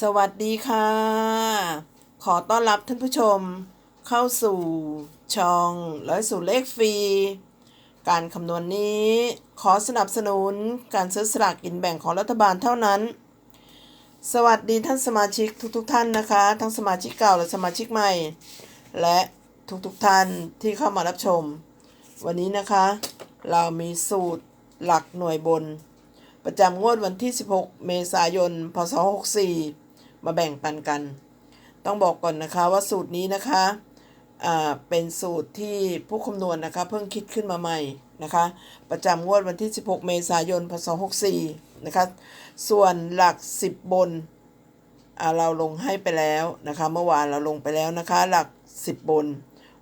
สวัสดีค่ะ ขอต้อนรับท่านผู้ชมเข้าสู่ช่องร้อยสู่เลขฟรี การคำนวณนนี้ขอสนับสนุนการซื้อสลากกินแบ่งของรัฐบาลเท่านั้น สวัสดีท่านสมาชิกทุกๆทท่านนะคะ ทั้งสมาชิกเก่าและสมาชิกใหม่ และทุกๆทท่านที่เข้ามารับชม วันนี้นะคะ เรามีสูตรหลักหน่วยบนประจำงวดวันที่ 16 เมษายน พศ 64 มาแบ่งปันกัน ต้องบอกก่อนนะคะว่าสูตรนี้นะคะเป็นสูตรที่ผู้คำนวณนะคะเพิ่งคิดขึ้นมาใหม่นะคะประจำงวดวันที่ 16 เมษายน พศ 64 นะคะส่วนหลัก 10 บนเราลงให้ไปแล้วนะคะเมื่อวานเราลงไปแล้วนะคะหลัก 10 บน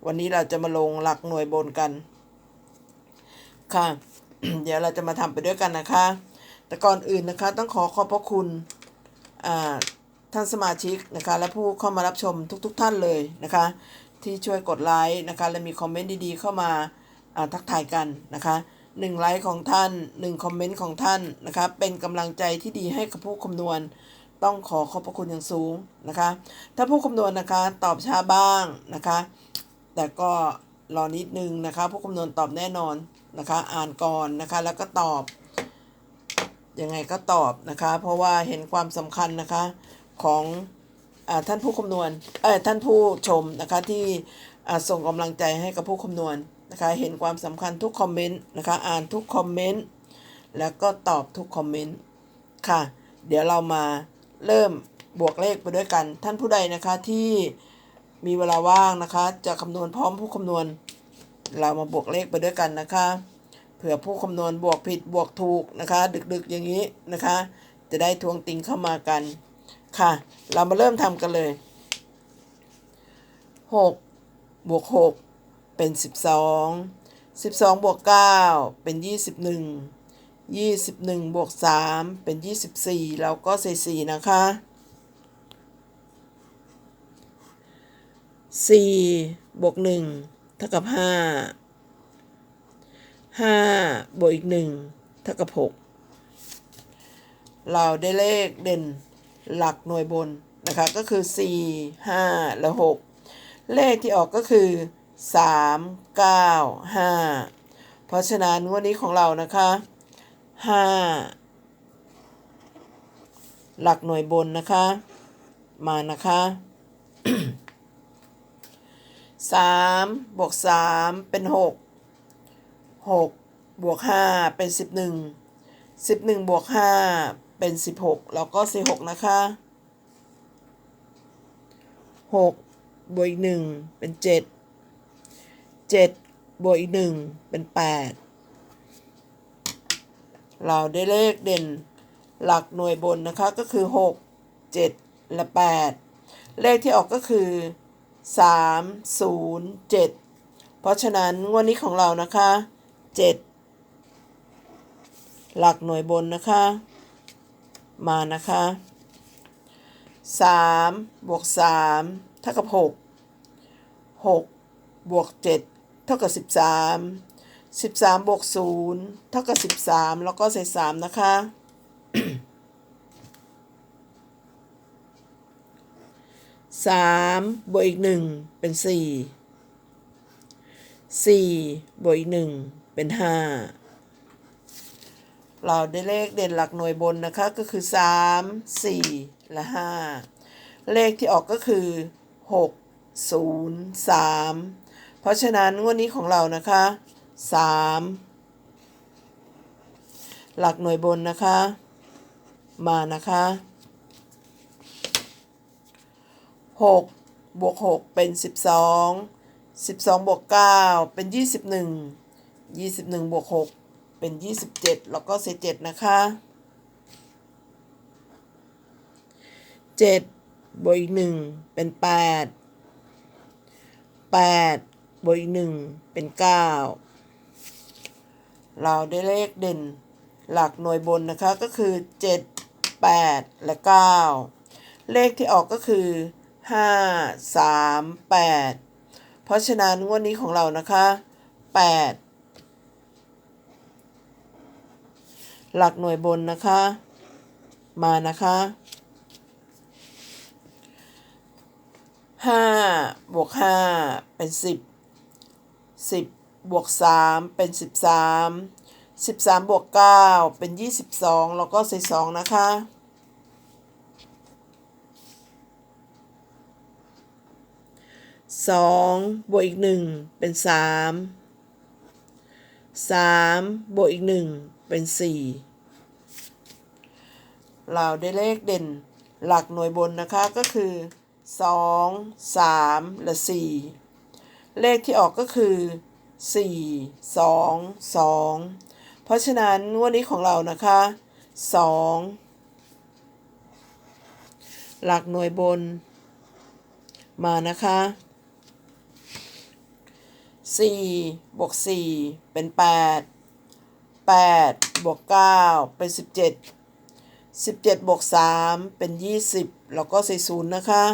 วันนี้เราจะมาลงหลักหน่วยบนกันค่ะเดี๋ยวเราจะมาทำไปด้วยกันนะคะ แต่ก่อนอื่นนะคะต้องขอขอบพระคุณอ่า ท่านสมาชิกนะคะ และผู้เข้ามารับชมทุกๆทท่านเลยนะคะ ที่ช่วยกดไลค์นะคะ และมีคอมเมนต์ดีๆเข้ามาทักทายกันนะคะหนึ่งไลค์ของท่านหนึ่งคอมเมนต์ของท่านนะคะเป็นกำลังใจที่ดีให้กับผู้คำนวณ ต้องขอขอบพระคุณอย่างสูงนะคะ ถ้าผู้คำนวณนะคะตอบช้าบ้างนะคะ แต่ก็รอนิดนึงนะคะ ผู้คำนวณตอบแน่นอนนะคะ อ่านก่อนนะคะแล้วก็ตอบยังไงก็ตอบนะคะ เพราะว่าเห็นความสำคัญนะคะ ของอท่านผู้คำนวณเออท่านผู้ชมนะคะที่ส่งกำลังใจให้กับผู้คำนวณนะคะเห็นความสำคัญทุกคอมเมนต์นะคะอ่านทุกคอมเมนต์แล้วก็ตอบทุกคอมเมนต์ค่ะ เดี๋ยวเรามาเริ่มบวกเลขไปด้วยกัน ท่านผู้ใดนะคะที่มีเวลาว่างนะคะ จะคำนวณพร้อมผู้คำนวณ เรามาบวกเลขไปด้วยกันนะคะเผื่อผู้คำนวณบวกผิดบวกถูกนะคะ ดึกๆอย่างนี้นะคะ จะได้ทวงติงเข้ามากัน ค่ะ เรามาเริ่มทำกันเลย 6 บวก 6 เป็น 12 12 บวก 9 เป็น 21 21 บวก 3 เป็น 24 เราก็ใส่ 4 นะคะ 4 บวก 1 เท่ากับ 5 5 บวกอีก 1 เท่ากับ 6 เราได้เลขเด่น หลักหน่วยบนนะคะก็คือ 4 5 และ 6 เลขที่ออกก็คือ 3 9 5 เพราะฉะนั้นวันนี้ของเรานะคะ 5 หลักหน่วยบนนะคะ มานะคะ 3 บวก 3 เป็น 6 6 บวก 5 เป็น 11 11 บวก 5 เป็น 16 แล้วก็46นะคะ 6 บวกอีก 1 เป็น 7 7 บวกอีก 1 เป็น 8 เราได้เลขเด่นหลักหน่วยบนนะคะก็คือ 6 7 และ 8 เลขที่ออกก็คือ 3 0 7 เพราะฉะนั้นงวันนี้ของเรานะคะ 7 หลักหน่วยบนนะคะ มานะคะ3บวก3เท่ากับ 6 6บวก7เท่ากับ 13 13บวก0เท่ากับ 13 แล้วก็ใส่ 3 นะคะ สามบวกอีกหนึ่งเป็นสี่สี่บวกอีกหนึ่งเป็นห้า เราได้เลขเด่นหลักหน่วยบนนะคะก็คือสามสี่และห้าเลขที่ออกก็คือหกศูนย์สามเพราะฉะนั้นงวดนี้ของเรานะคะสามหลักหน่วยบนนะคะ มานะคะหกบวกหกเป็นสิบสองสิบสองบวกเก้าเป็นยี่สิบหนึ่งยี่สิบหนึ่งบวกหก เป็น 27 แล้วก็เศษ7นะคะ 7 บวกอีก 1 เป็น 8 8 บวกอีก 1 เป็น 9 เราได้เลขเด่นหลักหน่วยบนนะคะก็คือ 7 8 และ 9 เลขที่ออกก็คือ 5 3 8 เพราะฉะนั้นงวดนี้ของเรานะคะ 8 หลักหน่วยบนนะคะ มานะคะห้าบวกห้าเป็นสิบสิบบวกสามเป็นสิบสามสิบสามบวกเก้าเป็นยี่สิบสองแล้วก็ใส่สองนะคะสองบวกอีกหนึ่งเป็นสามสามบวกอีกหนึ่ง เป็นสี่เราได้เลขเด่นหลักหน่วยบนนะคะก็คือสองสามและสี่เลขที่ออกก็คือสี่สองสองเพราะฉะนั้นงวันนี้ของเรานะคะสองหลักหน่วยบนมานะคะสี่บวกสี่เป็นแปดแปดบวกเก้าเป็นสิบเจ็ดสิบเจ็ดบวกสามเป็นยี่สิบแล้วก็ใส่ศูนย์นะคะ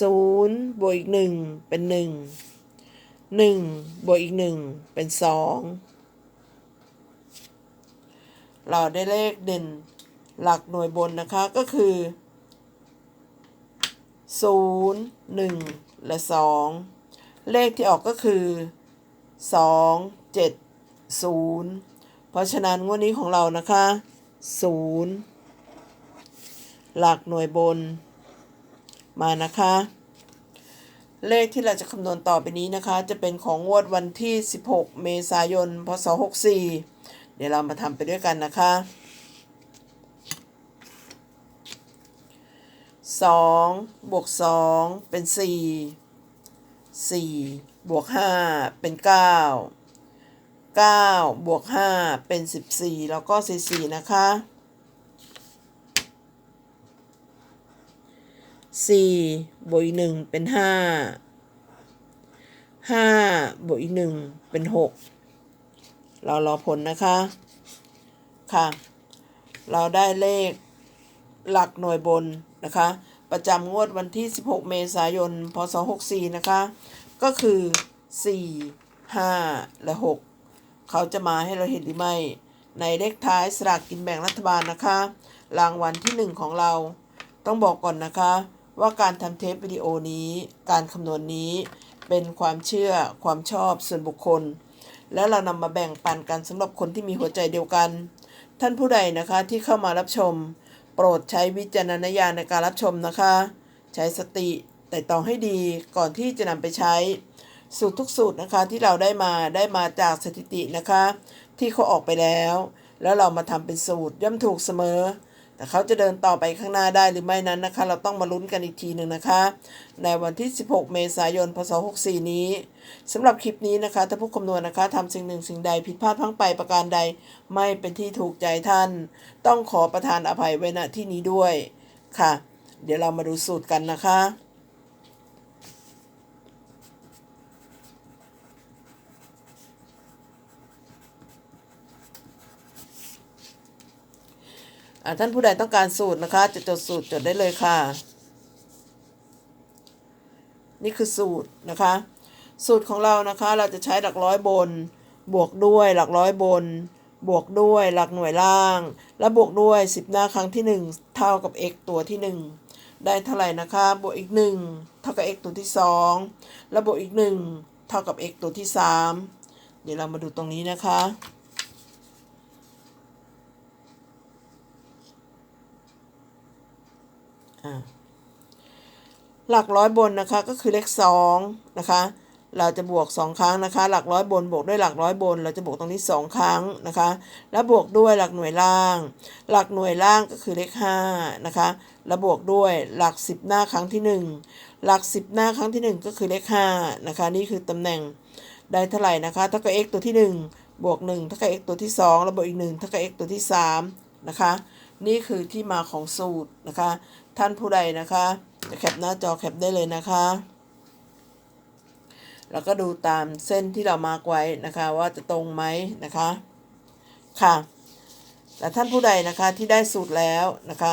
ศูนย์บวกอีกหนึ่งเป็นหนึ่งหนึ่งบวกอีกหนึ่งเป็นสองเราได้เลขเด่นหลักหน่วยบนนะคะก็คือศูนย์หนึ่งและสองเลขที่ออกก็คือ สองเจ็ดศูนย์เพราะฉะนั้นงวดนี้ของเรานะคะศูนย์หลักหน่วยบนมานะคะ เลขที่เราจะคำนวณต่อไปนี้นะคะ จะเป็นของงวดวันที่ 16 เมษายน พศ 64 เดี๋ยวเรามาทำไปด้วยกันนะคะสองบวกสองเป็นสี่ สี่บวกห้าเป็นเก้าเก้าบวกห้าเป็นสิบสี่แล้วก็สี่สี่นะคะสี่บวกอีกหนึ่งเป็นห้าห้าบวกอีกหนึ่งเป็นหกเรารอผลนะคะ ค่ะ เราได้เลขหลักหน่วยบนนะคะ ประจำงวดวันที่ 16 เมษายน พศ 64 นะคะ ก็คือ 4 5 และ 6 เขาจะมาให้เราเห็นหรือไม่ ในเลขท้ายสลากกินแบ่งรัฐบาลนะคะ รางวัลที่ 1 ของเรา ต้องบอกก่อนนะคะ ว่าการทำเทปวิดีโอนี้ การคำนวณนนี้เป็นความเชื่อความชอบส่วนบุคคล และเรานำมาแบ่งปันกันสำหรับคนที่มีหัวใจเดียวกัน ท่านผู้ใดนะคะที่เข้ามารับชม โปรดใช้วิจารณญาณในการรับชมนะคะ ใช้สติแต่ตองให้ดีก่อนที่จะนำไปใช้ สูตรทุกสูตรนะคะที่เราได้มาได้มาจากสถิตินะคะ ที่เขาออกไปแล้ว แล้วเรามาทำเป็นสูตรย่อมถูกเสมอ แต่เขาจะเดินต่อไปข้างหน้าได้หรือไม่นั้นนะคะ เราต้องมาลุ้นกันอีกทีหนึ่งนะคะ ในวันที่ 16 เมษายน พศ 64 นี้สำหรับคลิปนี้นะคะ ถ้าผู้คำนวณนะคะทำสิ่งหนึ่งสิ่งใดผิดพลาดพังไปประการใด ไม่เป็นที่ถูกใจท่าน ต้องขอประทานอภัยไว้ณที่นี้ด้วยค่ะ เดี๋ยวเรามาดูสูตรกันนะคะ ท่านผู้ใดต้องการสูตรนะคะ จะจดสูตรจดได้เลยค่ะ นี่คือสูตรนะคะ สูตรของเรานะคะเราจะใช้หลักร้อยบน บวกด้วยหลักร้อยบน บวกด้วยหลักหน่วยล่าง และบวกด้วย 10 หน้าครั้งที่ 1 เท่ากับ x ตัวที่ 1 ได้เท่าไหร่นะคะ บวกอีก 1 เท่ากับ x ตัวที่ 2 แล้วบวกอีก 1 เท่ากับ x ตัวที่ 3 เดี๋ยวเรามาดูตรงนี้นะคะ อ่า หลักร้อยบนนะคะก็คือเลขสองนะคะเราจะบวกสองครั้งนะคะ หลักร้อยบนบวกด้วยหลักร้อยบน เราจะบวกตรงนี้สองครั้งนะคะ แล้วบวกด้วยหลักหน่วยล่าง หลักหน่วยล่างก็คือเลขห้านะคะแล้วบวกด้วยหลักสิบหน้าครั้งที่หนึ่งหลักสิบหน้าครั้งที่หนึ่งก็คือเลขห้านะคะนี่คือตำแหน่งได้เท่าไหร่นะคะเท่ากับ x ตัวที่หนึ่งบวกหนึ่งเท่ากับ x ตัวที่สองแล้วบวกอีกหนึ่งเท่ากับ x ตัวที่สามนะคะนี่คือที่มาของสูตรนะคะ ท่านผู้ใดนะคะจะแคปหน้าจอแคปได้เลยนะคะ แล้วก็ดูตามเส้นที่เรามาร์กไว้นะคะ ว่าจะตรงไหมนะคะค่ะแต่ท่านผู้ใดนะคะที่ได้สูตรแล้วนะคะ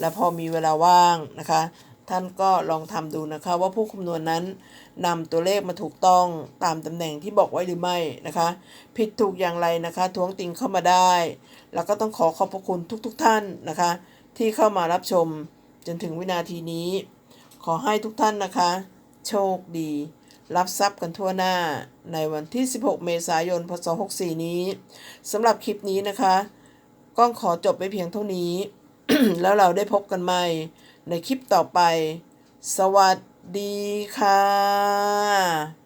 และพอมีเวลาว่างนะคะ ท่านก็ลองทำดูนะคะว่าผู้คำนวณนั้นนำตัวเลขมาถูกต้องตามตำแหน่งที่บอกไว้หรือไม่นะคะ ผิดถูกอย่างไรนะคะท้วงติงเข้ามาได้ แล้วก็ต้องขอขอบพระคุณทุกๆทท่านนะคะ ที่เข้ามารับชม จนถึงวินาทีนี้ ขอให้ทุกท่านนะคะ โชคดี รับทรัพย์กันทั่วหน้าในวันที่ 16 เมษายน พศ 64 นี้สำหรับคลิปนี้นะคะก้องขอจบไปเพียงเท่านี้ แล้วเราได้พบกันใหม่ในคลิปต่อไป สวัสดีค่ะ